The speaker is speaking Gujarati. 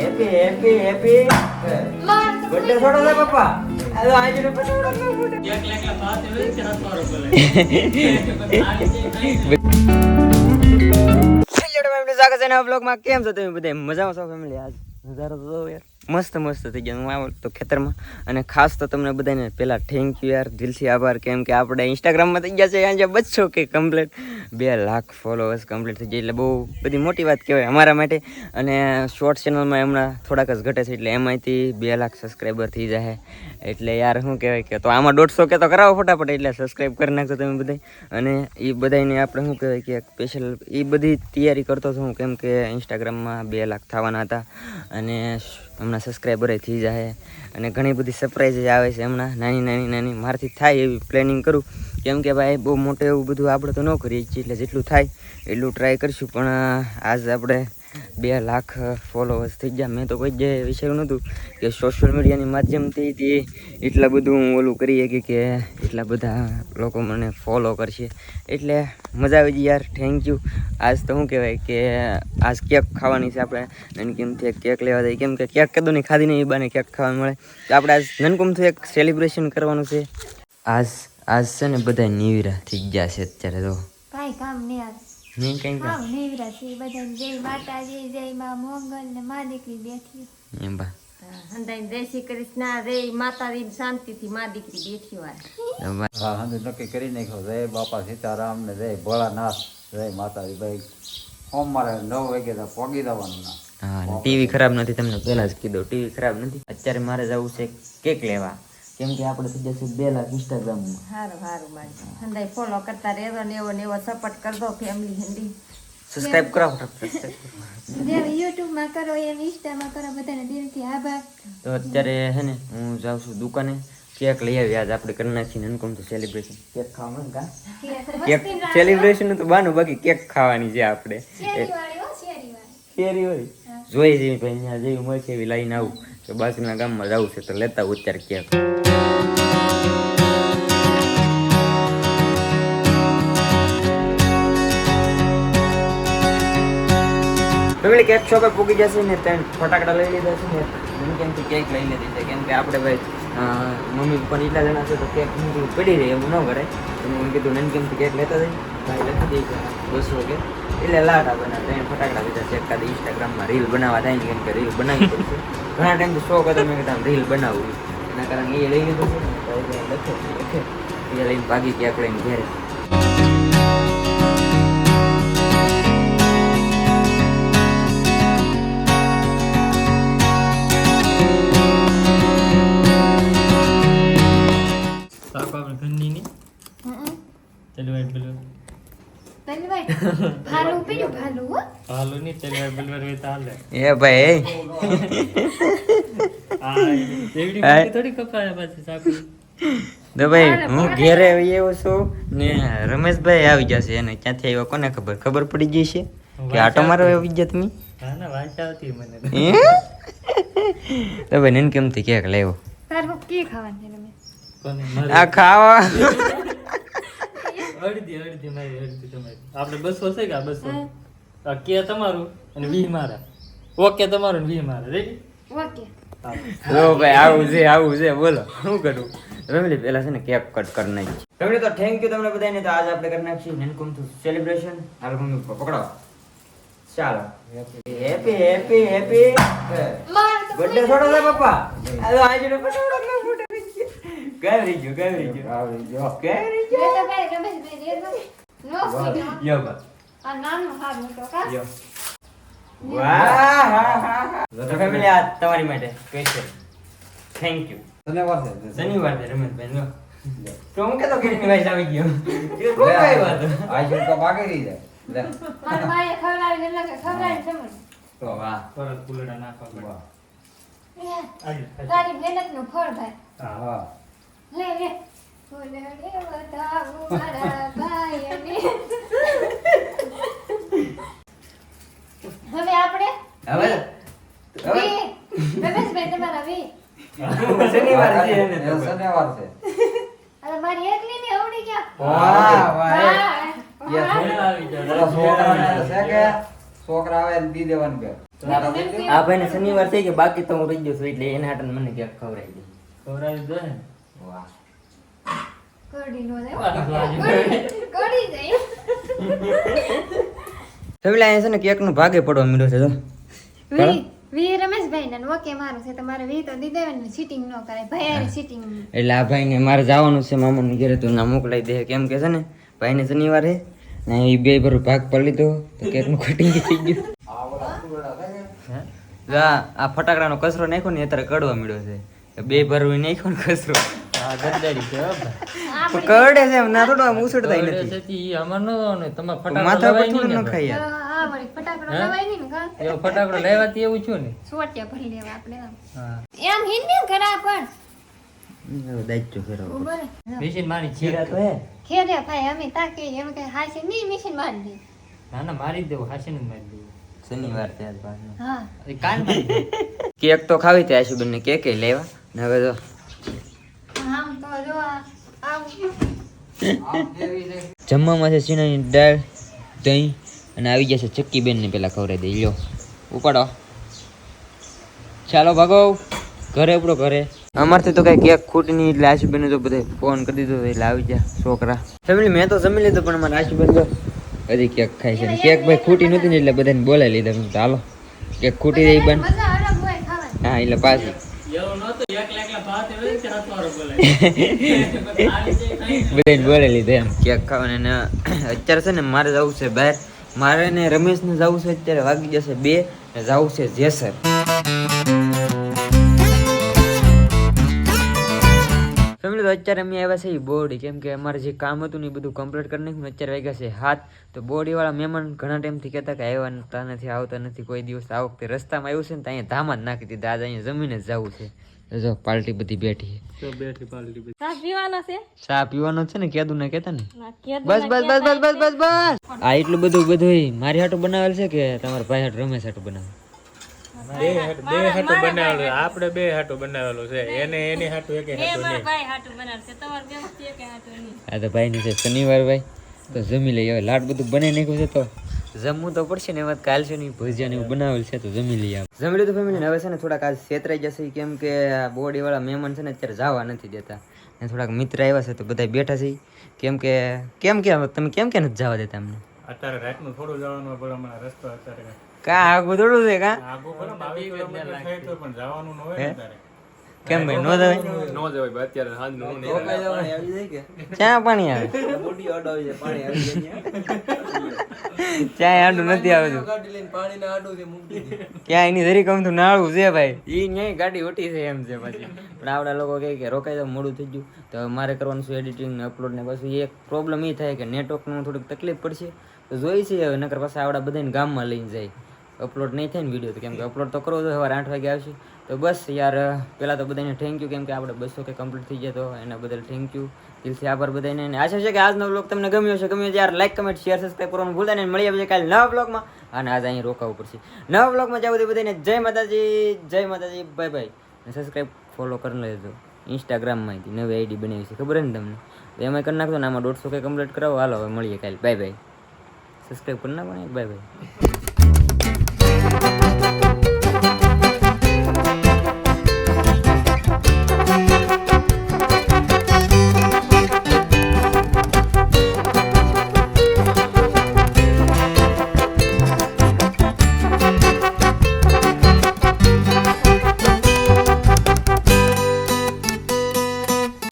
હેપી હેપી હેપી બર્થડે થોડો છે પપ્પા. આ આજે નો પછોડો સ્વાગત છે નવા બ્લોગમાં કેમ છો તમે બધા? મજામાં છો ફેમિલી આજ નજારો તો યાર. મસ્ત મસ્ત થઈ ગયા. હું આવ્યો તો ખેતરમાં. અને ખાસ તો તમને બધાને પહેલાં થેન્ક યુ યાર. દિલથી આભાર કેમ કે આપણે ઇન્સ્ટાગ્રામમાં થઈ ગયા છે. અહીંયા બચશો કે કમ્પ્લીટ બે લાખ ફોલોવર્સ કમ્પ્લીટ થઈ ગયા. એટલે બહુ બધી મોટી વાત કહેવાય અમારા માટે. અને શોર્ટ ચેનલમાં હમણાં થોડાક જ ઘટે છે. એટલે એમાંથી બે લાખ સબસ્ક્રાઈબર થઈ જાય એટલે યાર શું કહેવાય કે તો આમાં દોઢસો કે તો કરાવો ફટાફટ. એટલે સબસ્ક્રાઈબ કરી નાખજો તમે બધા અને એ બધાને આપણે શું કહેવાય કે સ્પેશિયલ એ બધી તૈયારી કરતો હતો હું. કેમ કે ઇન્સ્ટાગ્રામમાં બે લાખ થવાના હતા. અને હમણાં સબસ્ક્રાઈબર થઈ જાય અને ઘણી બધી સરપ્રાઈઝ આવે છે હમણાં. નાની નાની નાની. મારથી થાય એવી પ્લેનિંગ કરું. કેમ કે ભાઈ, બહુ મોટું એવું બધું આપણે તો ન કરીએ છીએ. એટલે જેટલું થાય એટલું ટ્રાય કરીશું. પણ, આજ આપણે બે લાખ ફોલોવર્સ થઈ ગયા. મેં તો કોઈ જે વિચાર્યું નહોતું કે સોશિયલ મીડિયાની માધ્યમથી તે એટલા બધું હું ઓલું કરી શકી કે એટલા બધા લોકો મને ફોલો કરશે. એટલે મજા આવી ગઈ યાર. થેન્ક યુ આજ તો શું કહેવાય કે આજ કેક ખાવાની છે આપણે. નનકીમથી એક કેક લેવા જઈએ કેમ કે કેક કદું નહીં ખાધી નહીં બાને કેક ખાવા મળે. તો આપણે આજ નનકુમથી એક સેલિબ્રેશન કરવાનું છે. આજ આજ છે ને બધા નીવરા થઈ ગયા છે અત્યારે તો. કાંઈ કામ નહીં આવે નહીં કંઈ કાંઈ નેવરા છે બધાને જય માતાજી જય માં મોંગલ ને મા દીકરી બેઠી એમ બા. હંદાઈ જય શ્રી કૃષ્ણ રે માતાજી શાંતિથી મા દીકરી બેઠી હોય. હા હા નક્કી કરી નાખ્યો જય બાપા સીતારામ ને જય ભોળાનાથ જય માતાજી ભાઈ. સોમવારે નવ વાગે તો પોગી દેવાનું ના. હા ટીવી ખરાબ નથી તમને પહેલા જ કીધું ટીવી ખરાબ નથી. અત્યારે મારે જવું છે કેક લેવા. કેમ કે આપણે થઈ જશે બે લાખ ઇન્સ્ટાગ્રામમાં સારું સારું મારી હંદાઈ ફોલો કરતા રહેજો ને એવો ને એવો સપોર્ટ કરજો ફેમિલી હિન્દી સબસ્ક્રાઇબ કરો. જેમ યુટ્યુબમાં કરો એમ ઇન્સ્ટામાં કરો બધાને દિલથી આભાર. તો અત્યારે હે ને હું જાઉં છું દુકાને. કેક લઈ આવી આજ આપણે કરી નાખીને નનકુમ તો સેલિબ્રેશન કેક ખાવાનું કા? કેક સેલિબ્રેશન તો બાનું બાકી કેક ખાવાની છે આપણે. શેરી હોય જોઈ જેવી ભાઈ અહીંયા જેવી મળશે એવી લઈને આવું. તો બાકીના ગામમાં જવું છે, તો લેતા આવું ક્યાંક. ફેમિલી કેક શોપે પૂકી જશે ને ત્યાં ફટાકડા લઈ લીધા છે ને. મને કેમથી કેક લઈ લીધી છે. કેમ કે આપણે ભાઈ મમ્મી પપ્પા એટલા જણા છે તો કેક પડી રહી, એવું ન કરે તો મેં કીધું નન કેમથી કેક લેતા જઈ ભાઈ, લખી દઈ બસો કે એટલે લાટ આપણે ત્યાં ફટાકડા લીધા છે એકાદ ઇન્સ્ટાગ્રામમાં રીલ બનાવવા થાય ને કેમ કે રીલ બનાવવી પડશે ઘણા ટાઈમથી શોખ હતો મેં કીધું રીલ બનાવવું એના કારણે એ લઈ લીધું છે ને તો એ લખે લખે એ લઈને ભાગી કેક લઈને ઘેરે શાક આપણે ઘરની ની હમ. ચલવાય એ ભાઈ તો ભાઈ હું ઘેરે આવ્યો છું ને રમેશભાઈ આવી જશે એને ક્યાંથી આવ્યો કોને ખબર? ખબર પડી ગઈ છે કે આટો મારો આવી ગયા તમે? તો ભાઈ નન કેમથી કેક લેવો તાર હું કી ખાવાનું છે તમે. કોને? મારી. આ ખાવા. અડધી અડધી મારી અડધી તમારી. આપણે બસો છે કે આ બસો? આ કે તમારું અને વી મારા. ઓકે તમારું વી મારા રેડી? ઓકે. ભાઈ આવું છે આવું છે બોલો. શું કરું? રમેલી પેલા છે ને કેક કટ કરી નાખી. ફેમિલી તો થેન્ક યુ તમને બધાને. તો આજ આપણે કરી નાખીએ નનકુમ ટુ સેલિબ્રેશન હાલ મમ્મી પકડો. ચાલો. હેપી હેપી હેપી બર્થડે પપ્પા? આજે પછોડો ન ફૂટે ગાવરી ગયો ગાવરી ગયો આવી ગયો ગાવરી બે તો ભાઈ રમેશભાઈ રેડ નો સ્પીડ ગયો બા આ નાનું હાર મોટો કા યો વાહ હા હા તો ફેમિલી આ તમારી માટે સ્પેશિયલ થેન્ક યુ શનિવાર છે શનિવાર છે રમેશભાઈ લો તો હું કેતો વાઈસ આવી ગયો એ કોઈ કઈ વાત જો તો બાકી રહી જાય લે મારા માએ ખવડાવી એટલે કે ખવડાવી સમજ તો વાહ પરત ફૂલડા નાખવા વાહ. આજે તારી મહેનતનું ફળ ભાઈ હા હા લે લે. ફૂલડે બતાવું મારા ભાઈને. હવે આપણે? હવે? હવે? રમેશભાઈ તમારા વી. શનિવાર છે એને એ તો શનિવાર છે. અરે મારી એકલી ની આવડી ગયા. વાહ વાહ. એ વાહ. ફૂલ આવી જાય. પેલા છોકરાને છે કે? છોકરા આવે ને દી દેવાનું કે. આ ભાઈને શનિવાર થઈ ગયો બાકી તો હું રહી ગયો છું એટલે એના હાટન મને ક્યાંક ખવડાવી દઉં ખવડાવી દો ને. વાહ નો જાય ફેમિલી છે ને કેકનું ભાગે પડવા માંડ્યો છે તો વી વી રમેશભાઈ ને ઓકે મારું છે. તમારે વી તો દીધે ને સીટિંગ ન કરાય ભાઈ સીટિંગ એટલે આ ભાઈને મારે જવાનું છે મામાને ઘરે. તો ના મોકલાઈ દે. કેમ કે છે ને શનિવાર છે ને એ બે ભર ભાગ પડી લીધો. તો કેકનું કટિંગ થઈ ગયું. આ ફટાકડાનો કચરો નાખ્યો ને અત્યારે કડવા મળ્યો છે. બે ભરવી નાખ્યો ને કચરો. ગદ્દારી છે તો કરડે છે ના થોડું આમ ઉછળતા નથી. છે ઈ અમાર નો ને તમારે ફટાકડો માથા પર થોડું ન ખાય યાર. હા વળી ફટાકડો હે? દવાઈ ને કા ફટાકડો લેવાથી એવું છું ને? સોટિયા ભરી લેવા આપણે હા. એમ હિન્દી કરા પણ. હવે દાયજો ફેરવો ઊભો રે. મશીન મારી છે. તો હે. ખેરે ભાઈ અમે તાકે એમ કે હાશે નહીં મિશન મારી દે. ના ના મારી દેવું હાસી ને મારી દેવું. શનિવાર ત્યાં પાછું હા. કાન કેક તો ખાવી ત્યાં આશુબેન ને કેક લેવા? ને હવે તો આમ તો જો આ આવું જમવામાં છે ચીનાની દાળ, દહીં અને આવી જશે ચક્કી બેન ને પેલા ખવડાવી દઈ લ્યો, ઉપાડો. ચાલો ભાગો. ઘરે ઉપડો ઘરે. અમારથી તો કઈ કેક ખૂટી નહીં, એટલે આશુબેન તો બધે ફોન કરી દીધો એટલે આવી જા છોકરા. ફેમિલી, મેં તો જમી લીધું, પણ મારા આશુબેન તો હજી કેક ખાય છે. કેક ભાઈ ખૂટી નથી ને એટલે બધાને બોલાવી લીધા. હાલો કેક ખૂટી રહી બન. હા, એટલે પાછી. બધાને બોલાવી લીધા એમ. કેક ખાવાને અત્યારે છે ને મારે જવું છે બહાર. મારે ને રમેશને જવું છે, અત્યારે વાગી જશે બે, ને જવું છે જેસર. તો અત્યારે અમે આવ્યા છે એ બોડી. કેમ કે અમારે જે કામ હતું ને એ બધું કમ્પ્લીટ કરી નાખ્યું અત્યારે વાગ્યા છે હાથ તો બોડીવાળા મહેમાન ઘણા ટાઈમથી કહેતા કે આવ્યા નથી આવતા નથી કોઈ દિવસ આ વખતે રસ્તામાં આવ્યું છે ને તો અહીંયા ધામ જ નાખી દીધા. આજે અહીંયા જમીને જ જવું છે. જો પાર્ટી બધી બેઠી છે. બેઠી પાલટી બધી. ચા પીવાનો છે? ચા પીવાનો છે ને કેદું ને કેતા ને? બસ બસ બસ બસ બસ બસ બસ. આ એટલું બધું બધું મારી હાટું બનાવેલ છે કે તમારા ભાઈ હાટું રમેશ હાટું બનાવેલ બે હાટુ- બે હાટુ બનાવેલું આપણે બે હાટુ બનાવેલું છે. એને એની હાટુ એકે હાટુ નહીં. ભાઈ હાટું બનાવશે તમારે બે વસ્તુ એક હાટું નહીં. આ તો ભાઈની છે શનિવાર ભાઈ. તો જમી લઈએ. હવે લાડ બધું બનાવી નાખ્યું છે તો જમવું તો પડશે ને એમાં કાલ છે ને ભજીયા ને એવું બનાવેલ છે તો જમી લઈએ જમી લીધું ફેમિલી હવે છે ને થોડાક આજ છેતરાઈ જશે કેમ કે બોડી વાળા મહેમાન છે ને અત્યારે જવા નથી દેતા. ને થોડાક મિત્ર આવ્યા છે તો બધા બેઠા છે કેમ કે કેમ કે તમે કેમ કે નથી જવા દેતા અમને? અત્યારે રાતનું થોડું જવાનું હમણાં રસ્તો અત્યારે કા આગું થોડું છે કા? આગું પડે નો જવાય કિલોમીટર થાય તો પણ જવાનું ન હોય ને અત્યારે કેમ ભાઈ નો જવાય? ચા પાણી આવે? ચા આડું નથી આવતું. ક્યાં એની ધરી કમ તો નાળું છે ભાઈ? ઈ ન્યાય ગાડી ઓટી છે એમ છે પછી. પણ આવડા લોકો કહે કે રોકાઈ જાવ મોડું થઈ ગયું. તો મારે કરવાનું છે એડિટિંગ ને અપલોડ ને પછી એક પ્રોબ્લેમ એ થાય કે નેટવર્કનું થોડીક તકલીફ પડશે. તો જોઈ છે હવે નકર પાછા આવડા બધાને ગામમાં લઈને જાય. અપલોડ નહીં થાય ને વીડિયો તો કેમ કે અપલોડ તો કરવો તો સવારે આઠ વાગે આવશે. તો બસ યાર પહેલાં તો બધાને થેન્ક યુ કેમ કે આપણે બસો કે કમ્પ્લીટ થઈ જાય તો એના બદલ થેન્ક યુ દિલથી આભાર બધાને અને આશા છે કે આજનો બ્લોગ તમને ગમ્યો છે ગમ્યો યાર લાઈક કમેન્ટ શેર સબસ્ક્રાઈબ કરવાનું ભૂલતા નહીં. મળી આવે કાલે નવા બ્લોગમાં અને આજ અહીં રોકાવું પડશે. નવા બ્લોગમાં જાવ બધાને જય માતાજી જય માતાજી બાય અને સબસ્ક્રાઈબ ફોલો કરી લેજો. ઇન્સ્ટાગ્રામમાંથી નવી આઈડી બનાવી છે. ખબર ને તમને? તો એમાં કરી નાખજો ને આમાં દોઢસો કે કમ્પ્લીટ કરાવો. હાલો, હવે મળીએ કાલે. બાય બાય સબસ્ક્રાઈબ કરી નાખો ને. Bye bye